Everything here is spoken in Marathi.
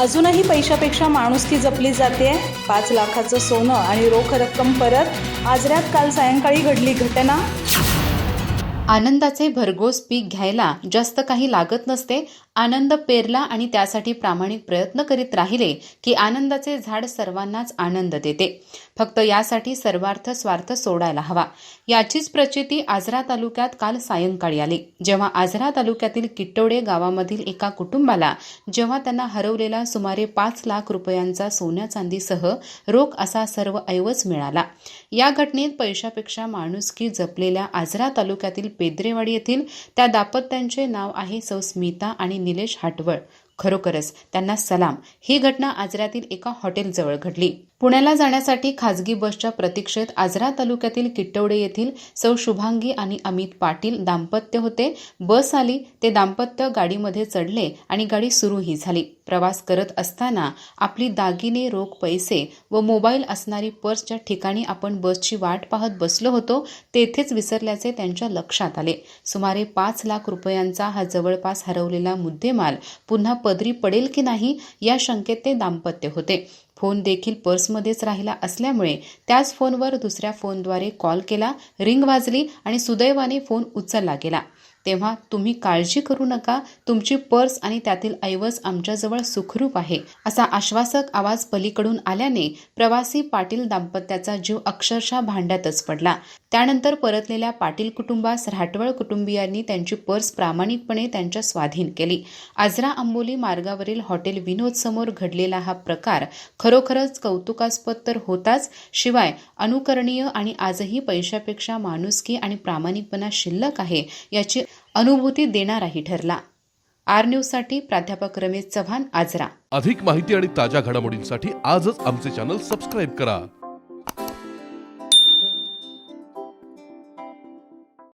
अजूनही पैशापेक्षा माणुसकी जपली जाते. पाच लाखाचं सोनं आणि रोख रक्कम परत. आजऱ्यात काल सायंकाळी घडली घटना. आनंदाचे भरघोस पीक घ्यायला जास्त काही लागत नसते. आनंद पेरला आणि त्यासाठी प्रामाणिक प्रयत्न करीत राहिले की आनंदाचे झाड सर्वांनाच आनंद देते. फक्त यासाठी सर्वार्थ स्वार्थ सोडायला हवा. याचीच प्रचिती आजरा तालुक्यात काल सायंकाळी आली. जेव्हा आजरा तालुक्यातील किट्टोडे गावामधील एका कुटुंबाला जेव्हा त्यांना हरवलेला सुमारे पाच लाख रुपयांचा सोन्या चांदीसह रोख असा सर्व ऐवज मिळाला. या घटनेत पैशापेक्षा माणुसकी जपलेल्या आजरा तालुक्यातील पेद्रेवाडी येथील त्या दाम्पत्यांचे नाव आहे सौ स्मिता आणि निलेश हाटवळ. खरोखरच त्यांना सलाम. ही घटना आजऱ्यातील एका हॉटेलजवळ घडली. पुण्याला जाण्यासाठी खाजगी बसच्या प्रतीक्षेत आजरा तालुक्यातील किट्टवडे येथील सौ शुभांगी आणि अमित पाटील दाम्पत्य होते. बस आली ते दाम्पत्य गाडीमध्ये चढले आणि गाडी सुरूही झाली. प्रवास करत असताना आपली दागिने रोख पैसे व मोबाईल असणारी पर्स ज्या ठिकाणी आपण बसची वाट पाहत बसलो होतो तेथेच विसरल्याचे त्यांच्या लक्षात आले. सुमारे पाच लाख रुपयांचा हा जवळपास हरवलेला मुद्देमाल पुन्हा पदरी पडेल की नाही या शंकेत ते दाम्पत्य होते. फोन देखील पर्समध्येच राहिला असल्यामुळे त्याच फोनवर दुसऱ्या फोनद्वारे कॉल केला रिंग वाजली आणि सुदैवाने फोन उचलला गेला. तेव्हा तुम्ही काळजी करू नका तुमची पर्स आणि त्यातील ऐवज आमच्याजवळ सुखरूप आहे असा आश्वासक आवाज पलीकडून आल्याने प्रवासी पाटील दाम्पत्याचा जीव अक्षरशः भांड्यातच पडला. त्यानंतर परतलेल्या पाटील कुटुंबास राठवळ कुटुंबियांनी त्यांची पर्स प्रामाणिकपणे त्यांच्या स्वाधीन केली. आजरा आंबोली मार्गावरील हॉटेल विनोद समोर घडलेला हा प्रकार खरोखरच कौतुकास्पद तर होताच शिवाय अनुकरणीय आणि आजही पैशापेक्षा माणुसकी आणि प्रामाणिकपणा शिल्लक आहे याची अनुभूती देणाराही ठरला. आर न्यूजसाठी प्राध्यापक रमेश चव्हाण आजरा. अधिक माहिती आणि ताज्या घडामोडींसाठी आजच आमचे चॅनल सबस्क्राईब करा.